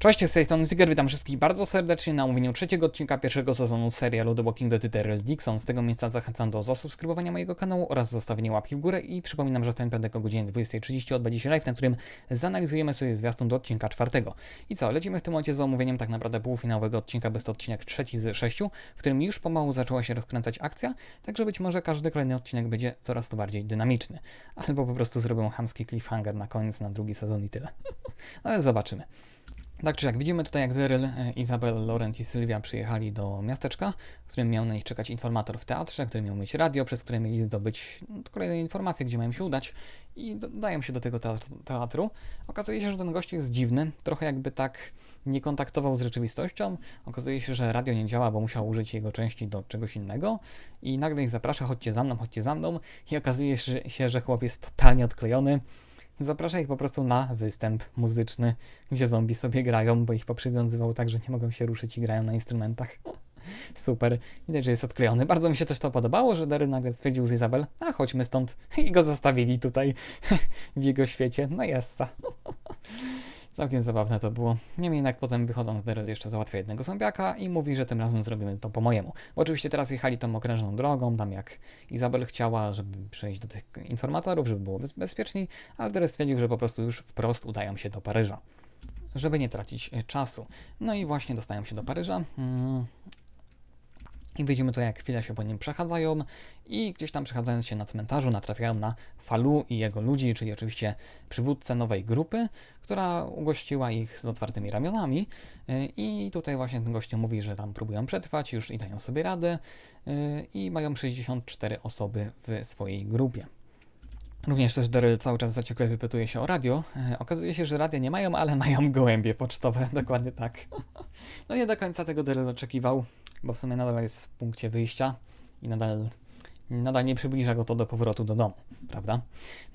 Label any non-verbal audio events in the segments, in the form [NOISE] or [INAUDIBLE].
Cześć, z tej strony Ziger, witam wszystkich bardzo serdecznie na omówieniu trzeciego odcinka pierwszego sezonu serialu The Walking Dead Daryl Dixon. Z tego miejsca zachęcam do zasubskrybowania mojego kanału oraz zostawienia łapki w górę i przypominam, że w ten piątek o godzinie 20.30 odbędzie się live, na którym zanalizujemy sobie zwiastun do odcinka czwartego. I co, lecimy w tym momencie z omówieniem tak naprawdę półfinałowego odcinka, bez to odcinek trzeci z sześciu, w którym już pomału zaczęła się rozkręcać akcja, także być może każdy kolejny odcinek będzie coraz to bardziej dynamiczny. Albo po prostu zrobią hamski cliffhanger na koniec na drugi sezon i tyle. [LAUGHS] Ale zobaczymy. Tak czy jak widzimy tutaj, jak Daryl, e, Izabel, Laurent i Sylwia przyjechali do miasteczka, w którym miał na nich czekać informator w teatrze, który miał mieć radio, przez które mieli zdobyć no, kolejne informacje, gdzie mają się udać i dodają się do tego teatru. Okazuje się, że ten gość jest dziwny, trochę jakby tak nie kontaktował z rzeczywistością. Okazuje się, że radio nie działa, bo musiał użyć jego części do czegoś innego i nagle ich zaprasza, chodźcie za mną, chodźcie za mną i okazuje się, że chłop jest totalnie odklejony zaprasza ich po prostu na występ muzyczny, gdzie zombie sobie grają, bo ich poprzywiązywał tak, że nie mogą się ruszyć i grają na instrumentach. [LAUGHS] Super. Widać, że jest odklejony. Bardzo mi się też to podobało, że Derry nagle stwierdził z Izabel, a chodźmy stąd. [LAUGHS] I go zostawili tutaj [LAUGHS] w jego świecie. No jessa. Całkiem zabawne to było. Niemniej jednak potem wychodząc Daryl jeszcze załatwia jednego zombiaka i mówi, że tym razem zrobimy to po mojemu. Bo oczywiście teraz jechali tą okrężną drogą, tam jak Izabel chciała, żeby przejść do tych informatorów, żeby było bez bezpieczniej, ale Daryl stwierdził, że po prostu już wprost udają się do Paryża. Żeby nie tracić e, czasu. No i właśnie dostają się do Paryża. I widzimy to, jak chwilę się po nim przechadzają i gdzieś tam przechadzając się na cmentarzu natrafiają na Falu i jego ludzi, czyli oczywiście przywódcę nowej grupy, która ugościła ich z otwartymi ramionami i tutaj właśnie ten gościu mówi, że tam próbują przetrwać, już i dają sobie radę i mają 64 osoby w swojej grupie. Również też Daryl cały czas zaciekle wypytuje się o radio. okazuje się, że radia nie mają, ale mają gołębie pocztowe, [LAUGHS] dokładnie tak. [LAUGHS] No nie do końca tego Daryl oczekiwał bo w sumie nadal jest w punkcie wyjścia i nadal, nadal nie przybliża go to do powrotu do domu, prawda?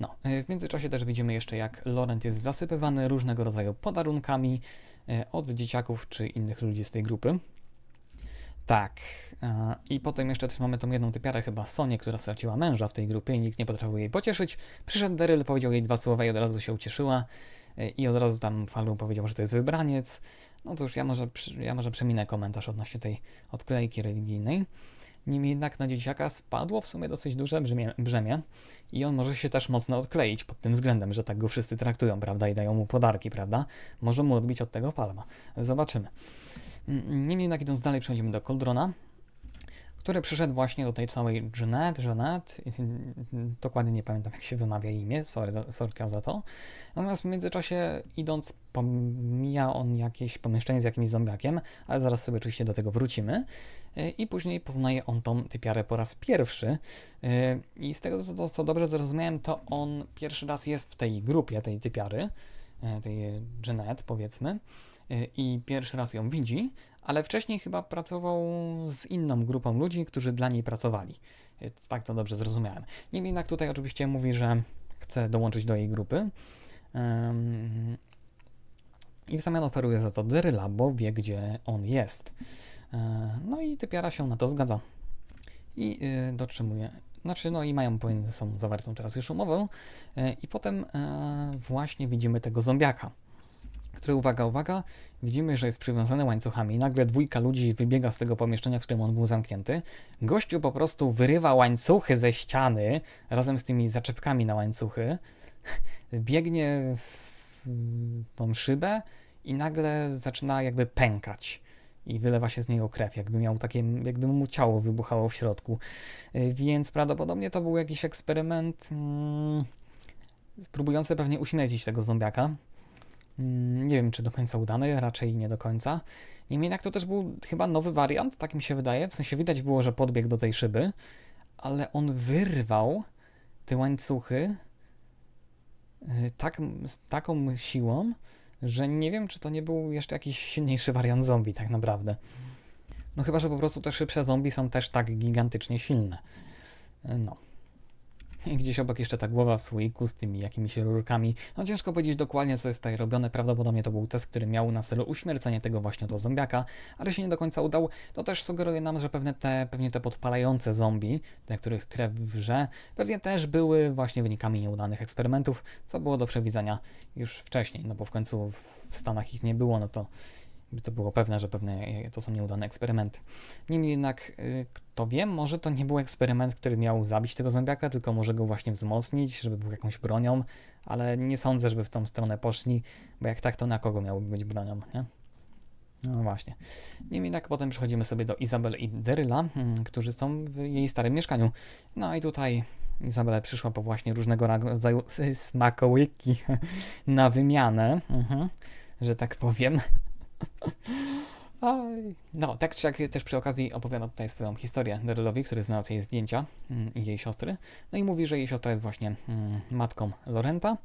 No, e, w międzyczasie też widzimy jeszcze, jak Laurent jest zasypywany różnego rodzaju podarunkami e, od dzieciaków czy innych ludzi z tej grupy. Tak. E, I potem jeszcze też mamy tą jedną typiarę, chyba Sonię, która straciła męża w tej grupie i nikt nie potrafił jej pocieszyć. Przyszedł Daryl, powiedział jej dwa słowa i od razu się ucieszyła. I od razu tam Falu powiedział, że to jest wybraniec. No cóż, ja może, ja może przeminę komentarz odnośnie tej odklejki religijnej. Niemniej jednak na dzieciaka spadło w sumie dosyć duże brzemię, brzemię i on może się też mocno odkleić pod tym względem, że tak go wszyscy traktują, prawda, i dają mu podarki, prawda? Może mu odbić od tego palma. Zobaczymy. Niemniej jednak idąc dalej przechodzimy do Koldrona który przyszedł właśnie do tej całej Jeanette, Jeanette, dokładnie nie pamiętam jak się wymawia imię, sorry, sorka za to. Natomiast w międzyczasie idąc pomija on jakieś pomieszczenie z jakimś zombiakiem, ale zaraz sobie oczywiście do tego wrócimy. E, I później poznaje on tą typiarę po raz pierwszy. E, I z tego co, co dobrze zrozumiałem, to on pierwszy raz jest w tej grupie tej typiary, e, tej Jeanette powiedzmy i pierwszy raz ją widzi, ale wcześniej chyba pracował z inną grupą ludzi, którzy dla niej pracowali. Tak to dobrze zrozumiałem. Niemniej jednak tutaj oczywiście mówi, że chce dołączyć do jej grupy. Um, I w zamian oferuje za to Deryla, bo wie, gdzie on jest. E, no i typiara się na to zgadza. I y, dotrzymuje. Znaczy, no i mają pomiędzy sobą zawartą teraz już umowę. E, I potem e, właśnie widzimy tego zombiaka który, uwaga, uwaga, widzimy, że jest przywiązany łańcuchami. Nagle dwójka ludzi wybiega z tego pomieszczenia, w którym on był zamknięty. Gościu po prostu wyrywa łańcuchy ze ściany razem z tymi zaczepkami na łańcuchy. Biegnie w tą szybę i nagle zaczyna jakby pękać i wylewa się z niego krew, jakby miał takie, jakby mu ciało wybuchało w środku. Więc prawdopodobnie to był jakiś eksperyment mm, próbujący pewnie uśmiercić tego zombiaka. Mm, nie wiem, czy do końca udany, raczej nie do końca. Niemniej jednak to też był chyba nowy wariant, tak mi się wydaje. W sensie widać było, że podbiegł do tej szyby, ale on wyrwał te łańcuchy y, tak, z taką siłą, że nie wiem, czy to nie był jeszcze jakiś silniejszy wariant zombie, tak naprawdę. No chyba, że po prostu te szybsze zombie są też tak gigantycznie silne. Y, no. Gdzieś obok jeszcze ta głowa w słoiku z tymi jakimiś rurkami. No ciężko powiedzieć dokładnie, co jest tutaj robione. Prawdopodobnie to był test, który miał na celu uśmiercenie tego właśnie do zombiaka, ale się nie do końca udał. To też sugeruje nam, że pewne te, pewnie te podpalające zombie, dla których krew wrze, pewnie też były właśnie wynikami nieudanych eksperymentów, co było do przewidzenia już wcześniej, no bo w końcu w Stanach ich nie było, no to by to było pewne, że pewne to są nieudane eksperymenty. Niemniej jednak, y, kto wie, może to nie był eksperyment, który miał zabić tego zombiaka, tylko może go właśnie wzmocnić, żeby był jakąś bronią, ale nie sądzę, żeby w tą stronę poszli, bo jak tak, to na kogo miałby być bronią, nie? No właśnie. Niemniej jednak potem przechodzimy sobie do Izabel i Deryla, mm, którzy są w jej starym mieszkaniu. No i tutaj Izabela przyszła po właśnie różnego rodzaju [LAUGHS] smakołyki [LAUGHS] na wymianę, mhm, że tak powiem. No, tak czy jak też przy okazji opowiada tutaj swoją historię Derylowi, który znalazł jej zdjęcia mm, i jej siostry. No i mówi, że jej siostra jest właśnie mm, matką Lorenta,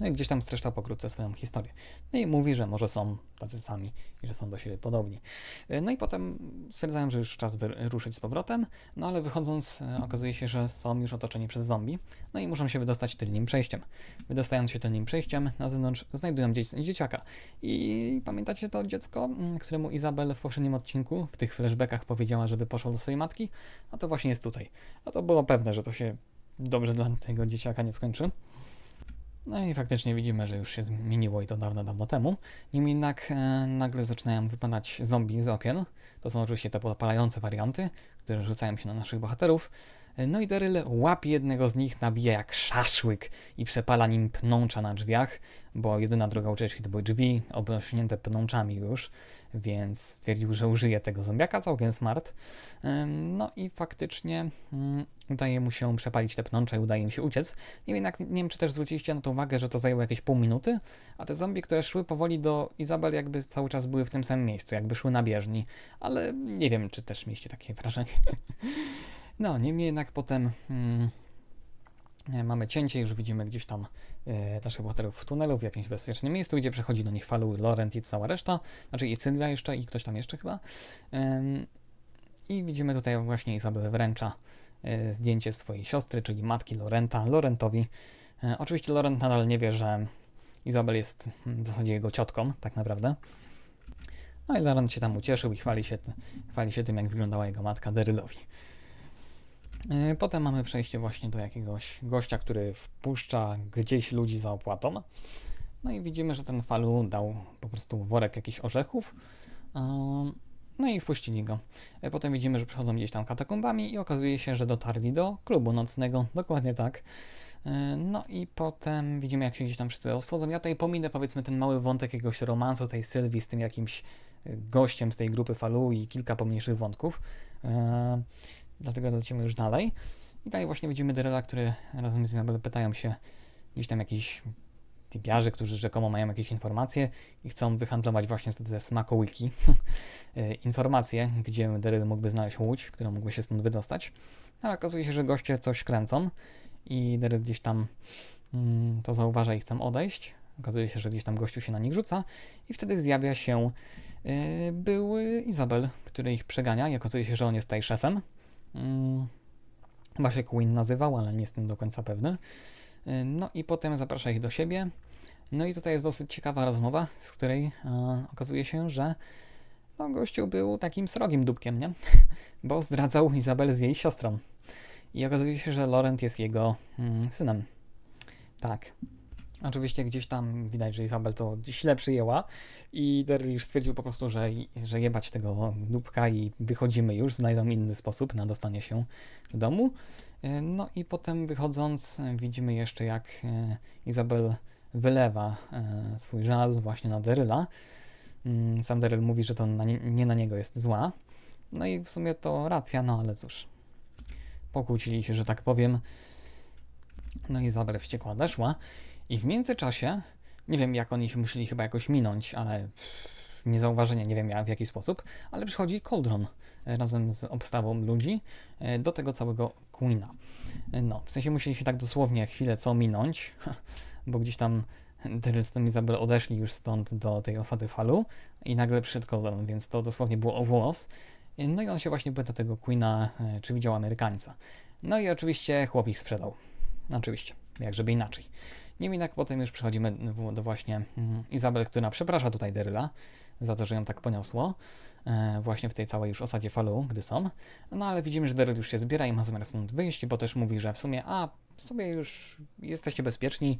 no i gdzieś tam streszcza pokrótce swoją historię. No i mówi, że może są tacy sami i że są do siebie podobni. E, no i potem stwierdzają, że już czas ruszyć z powrotem, no ale wychodząc e, okazuje się, że są już otoczeni przez zombie, no i muszą się wydostać tylnym przejściem. Wydostając się tylnym przejściem, na zewnątrz znajdują dzieci dzieciaka. I pamiętacie to dziecko, któremu Izabel w poprzednim odcinku, w tych flashbackach powiedziała, żeby poszło do swojej matki? A to właśnie jest tutaj. A to było pewne, że to się dobrze dla tego dzieciaka nie skończy. No i faktycznie widzimy, że już się zmieniło i to dawno, dawno temu. Niemniej jednak e, nagle zaczynają wypadać zombie z okien. To są oczywiście te podpalające warianty, które rzucają się na naszych bohaterów. No i Daryl łapie jednego z nich, nabija jak szaszłyk i przepala nim pnącza na drzwiach, bo jedyna droga ucieczki to były drzwi obrośnięte pnączami już, więc stwierdził, że użyje tego zombiaka, całkiem smart. No i faktycznie mm, udaje mu się przepalić te pnącza i udaje im się uciec. Nie wiem, czy też zwróciliście na to uwagę, że to zajęło jakieś pół minuty, a te zombie, które szły powoli do Izabel, jakby cały czas były w tym samym miejscu, jakby szły na bieżni, ale nie wiem, czy też mieliście takie wrażenie. [LAUGHS] No, niemniej jednak potem hmm, mamy cięcie, już widzimy gdzieś tam e, naszych bohaterów w tunelu, w jakimś bezpiecznym miejscu, gdzie przechodzi do nich Falu, Laurent i cała reszta, znaczy i Sylwia jeszcze i ktoś tam jeszcze chyba. Ym, I widzimy tutaj właśnie Izabel wręcza e, zdjęcie swojej siostry, czyli matki Lorenta, Lorentowi. E, oczywiście Lorent nadal nie wie, że Izabel jest w zasadzie jego ciotką, tak naprawdę. No i Laurent się tam ucieszył i chwali się, chwali się tym, jak wyglądała jego matka Derylowi. E, potem mamy przejście właśnie do jakiegoś gościa, który wpuszcza gdzieś ludzi za opłatą. No i widzimy, że ten falu dał po prostu worek jakichś orzechów. No i wpuścili go. E, potem widzimy, że przechodzą gdzieś tam katakombami i okazuje się, że dotarli do klubu nocnego. Dokładnie tak. No i potem widzimy, jak się gdzieś tam wszyscy rozchodzą. Ja tutaj pominę powiedzmy ten mały wątek jakiegoś romansu tej Sylwii z tym jakimś gościem z tej grupy Falu i kilka pomniejszych wątków dlatego lecimy już dalej. I dalej właśnie widzimy Derela, który razem z Izabel pytają się gdzieś tam jakiś typiarzy, którzy rzekomo mają jakieś informacje i chcą wyhandlować właśnie te smakołyki e, [LAUGHS] informacje, gdzie Daryl mógłby znaleźć łódź, która mógłby się stąd wydostać. Ale okazuje się, że goście coś kręcą i Daryl gdzieś tam mm, to zauważa i chce odejść. Okazuje się, że gdzieś tam gościu się na nich rzuca i wtedy zjawia się yy, były Izabel, który ich przegania i okazuje się, że on jest tutaj szefem. Hmm, chyba się Queen nazywał, ale nie jestem do końca pewny. Y, no i potem zaprasza ich do siebie. No i tutaj jest dosyć ciekawa rozmowa, z której e, okazuje się, że no, gościu był takim srogim dupkiem, nie? [LAUGHS] Bo zdradzał Izabel z jej siostrą. I okazuje się, że Laurent jest jego mm, synem. Tak. Oczywiście gdzieś tam widać, że Izabel to źle przyjęła i Daryl już stwierdził po prostu, że, że jebać tego dupka i wychodzimy już, znajdą inny sposób na dostanie się do domu. E, no i potem wychodząc widzimy jeszcze jak e, Izabel wylewa e, swój żal właśnie na Deryla. Mm, sam Daryl mówi, że to na nie, nie na niego jest zła. No i w sumie to racja, no ale cóż. Pokłócili się, że tak powiem. No i Izabel wściekła odeszła. I w międzyczasie, nie wiem jak oni się musieli chyba jakoś minąć, ale niezauważenie, nie wiem w jaki sposób, ale przychodzi Coldron e, razem z obstawą ludzi e, do tego całego Queena. E, no, w sensie musieli się tak dosłownie chwilę co minąć, [LAUGHS] bo gdzieś tam Daryl z Izabel odeszli już stąd do tej osady Falu i nagle przyszedł Coldron, więc to dosłownie było o włos. No i on się właśnie pyta tego Queena, czy widział Amerykańca. No i oczywiście chłop ich sprzedał. Oczywiście, jak żeby inaczej. Niemniej jednak potem już przechodzimy do- właśnie mm, Izabel, która przeprasza tutaj Deryla za to, że ją tak poniosło. E, właśnie w tej całej już osadzie falu, gdy są. No ale widzimy, że Daryl już się zbiera i ma zamiar stąd wyjść, bo też mówi, że w sumie, a w sumie już jesteście bezpieczni,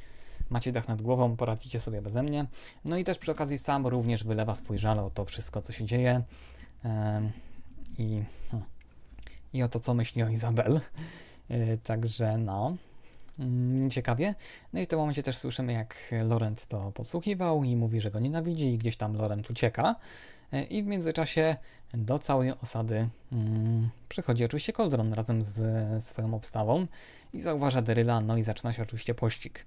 macie dach nad głową, poradzicie sobie beze mnie. No i też przy okazji sam również wylewa swój żal o to wszystko, co się dzieje. Em, I, hmm, I o to, co myśli o Izabel. E, Także no. Mm, Ciekawie. No i w tym momencie też słyszymy, jak Laurent to podsłuchiwał i mówi, że go nienawidzi i gdzieś tam Laurent ucieka. E, I w międzyczasie do całej osady mm, przychodzi oczywiście Coldron razem z swoją obstawą i zauważa Deryla, no i zaczyna się oczywiście pościg.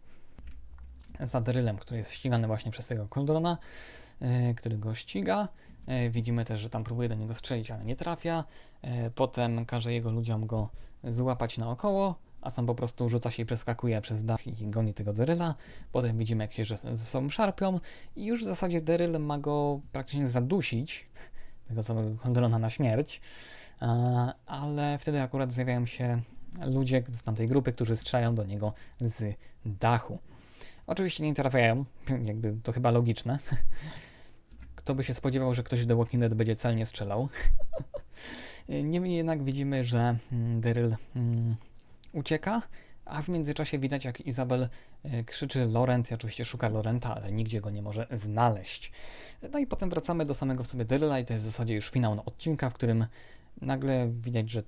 Za Derylem, który jest ścigany właśnie przez tego Coldrona, e, który go ściga. E, widzimy też, że tam próbuje do niego strzelić, ale nie trafia. Potem każe jego ludziom go złapać naokoło, a sam po prostu rzuca się i przeskakuje przez dach i goni tego Deryla. Potem widzimy, jak się ze sobą szarpią i już w zasadzie Deryl ma go praktycznie zadusić, [LAUGHS] tego samego Condrona na śmierć, ale wtedy akurat zjawiają się ludzie z tamtej grupy, którzy strzelają do niego z dachu. Oczywiście nie trafiają, [LAUGHS] jakby to chyba logiczne. [LAUGHS] Kto by się spodziewał, że ktoś w The Walking Dead będzie celnie strzelał. Niemniej jednak widzimy, że mm, Daryl mm, ucieka, a w międzyczasie widać, jak Izabel e, krzyczy Laurent i oczywiście szuka Laurenta, ale nigdzie go nie może znaleźć. No i potem wracamy do samego sobie Daryla i to jest w zasadzie już finał odcinka, w którym nagle widać, że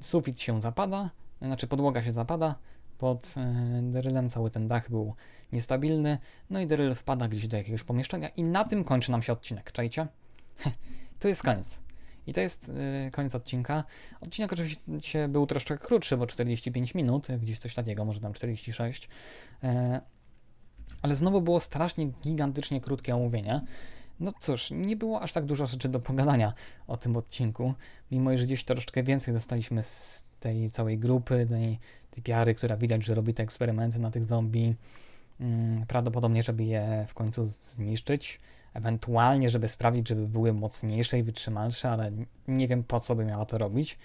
sufit się zapada, znaczy podłoga się zapada, pod e, Darylem cały ten dach był niestabilny, no i Daryl wpada gdzieś do jakiegoś pomieszczenia i na tym kończy nam się odcinek, czajcie? [LAUGHS] to jest koniec. I to jest e, koniec odcinka. Odcinek oczywiście był troszeczkę krótszy, bo 45 minut, gdzieś coś takiego, może tam 46. E, ale znowu było strasznie gigantycznie krótkie omówienie. No cóż, nie było aż tak dużo rzeczy do pogadania o tym odcinku, mimo że gdzieś troszeczkę więcej dostaliśmy z tej całej grupy, tej typiary, która widać, że robi te eksperymenty na tych zombie. Mm, prawdopodobnie, żeby je w końcu zniszczyć, ewentualnie, żeby sprawić, żeby były mocniejsze i wytrzymalsze, ale nie wiem po co by miała to robić.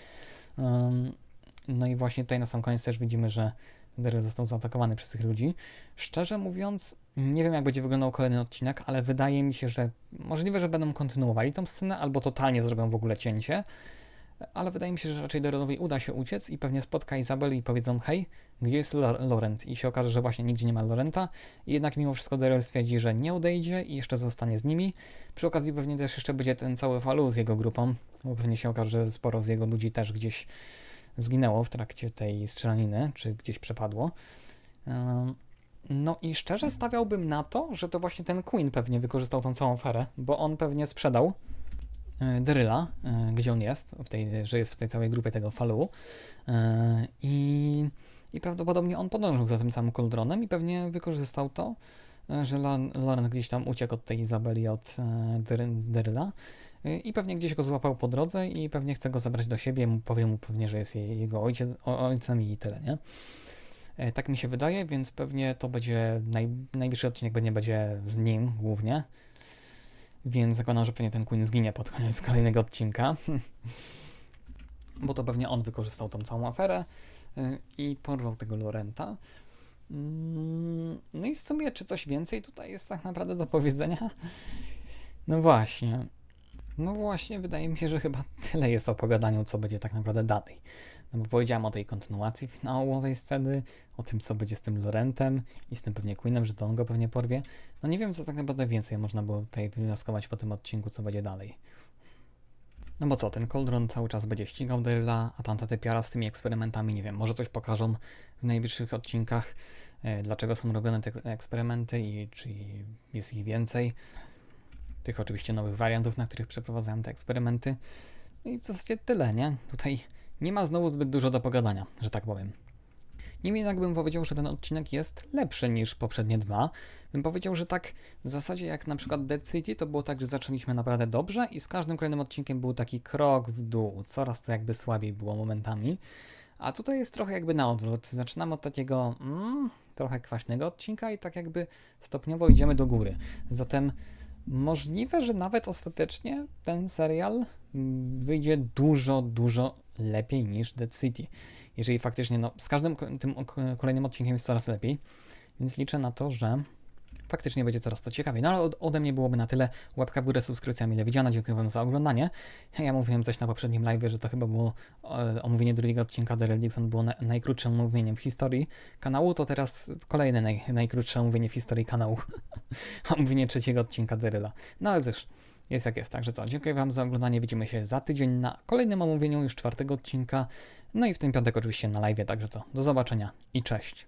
No i właśnie tutaj na sam koniec też widzimy, że Daryl został zaatakowany przez tych ludzi. Szczerze mówiąc, nie wiem jak będzie wyglądał kolejny odcinek, ale wydaje mi się, że możliwe, że będą kontynuowali tą scenę, albo totalnie zrobią w ogóle cięcie, ale wydaje mi się, że raczej Darylowi uda się uciec i pewnie spotka Izabel i powiedzą hej, gdzie jest Laurent? I się okaże, że właśnie nigdzie nie ma Laurenta jednak mimo wszystko Daryl stwierdzi, że nie odejdzie i jeszcze zostanie z nimi. Przy okazji pewnie też jeszcze będzie ten cały falu z jego grupą, bo pewnie się okaże, że sporo z jego ludzi też gdzieś zginęło w trakcie tej strzelaniny, czy gdzieś przepadło. No i szczerze stawiałbym na to, że to właśnie ten Queen pewnie wykorzystał tą całą aferę, bo on pewnie sprzedał e, Daryla, e, gdzie on jest, w tej, że jest w tej całej grupie tego falu e, i, i prawdopodobnie on podążył za tym samym Coldronem i pewnie wykorzystał to, że Lauren gdzieś tam uciekł od tej Izabeli, od e, i pewnie gdzieś go złapał po drodze i pewnie chce go zabrać do siebie, powie mu pewnie, że jest je- jego ojciec, ojcem i tyle, nie? Tak mi się wydaje, więc pewnie to będzie, naj, najbliższy odcinek będzie, będzie z nim głównie. Więc zakładam, że pewnie ten Queen zginie pod koniec kolejnego odcinka. Bo to pewnie on wykorzystał tą całą aferę y, i porwał tego Lorenta. Mm, No i w sumie, czy coś więcej tutaj jest tak naprawdę do powiedzenia? No właśnie. No właśnie, wydaje mi się, że chyba tyle jest o pogadaniu, co będzie tak naprawdę dalej. No bo powiedziałem o tej kontynuacji finałowej sceny, o tym, co będzie z tym Lorentem i z tym pewnie Queenem, że to on go pewnie porwie. No nie wiem, co tak naprawdę więcej można było tutaj wywnioskować po tym odcinku, co będzie dalej. No bo co, ten Coldron cały czas będzie ścigał Daryla, a tamta typiara z tymi eksperymentami, nie wiem, może coś pokażą w najbliższych odcinkach, e, dlaczego są robione te eksperymenty i czy jest ich więcej. Tych oczywiście nowych wariantów, na których przeprowadzają te eksperymenty. No i w zasadzie tyle, nie? Tutaj nie ma znowu zbyt dużo do pogadania, że tak powiem. Niemniej jednak bym powiedział, że ten odcinek jest lepszy niż poprzednie dwa. Bym powiedział, że tak w zasadzie jak na przykład Dead City, to było tak, że zaczęliśmy naprawdę dobrze i z każdym kolejnym odcinkiem był taki krok w dół. Coraz to jakby słabiej było momentami. A tutaj jest trochę jakby na odwrót. Zaczynamy od takiego mm, trochę kwaśnego odcinka i tak jakby stopniowo idziemy do góry. Zatem możliwe, że nawet ostatecznie ten serial wyjdzie dużo, dużo lepiej niż Dead City. Jeżeli faktycznie, no, z każdym tym kolejnym odcinkiem jest coraz lepiej, więc liczę na to, że faktycznie będzie coraz to ciekawiej. No ale od, ode mnie byłoby na tyle. Łapka w górę, subskrypcja mile widziana. Dziękuję Wam za oglądanie. [LAUGHS] Ja mówiłem coś na poprzednim live, że to chyba było e, omówienie drugiego odcinka Daryl Dixon było na, najkrótszym omówieniem w historii kanału, to teraz kolejne naj, najkrótsze omówienie w historii kanału. [LAUGHS] omówienie trzeciego odcinka Daryla. No ale cóż, jest jak jest. Także co, dziękuję Wam za oglądanie. Widzimy się za tydzień na kolejnym omówieniu już czwartego odcinka. No i w ten piątek oczywiście na live. Także co, do zobaczenia i cześć.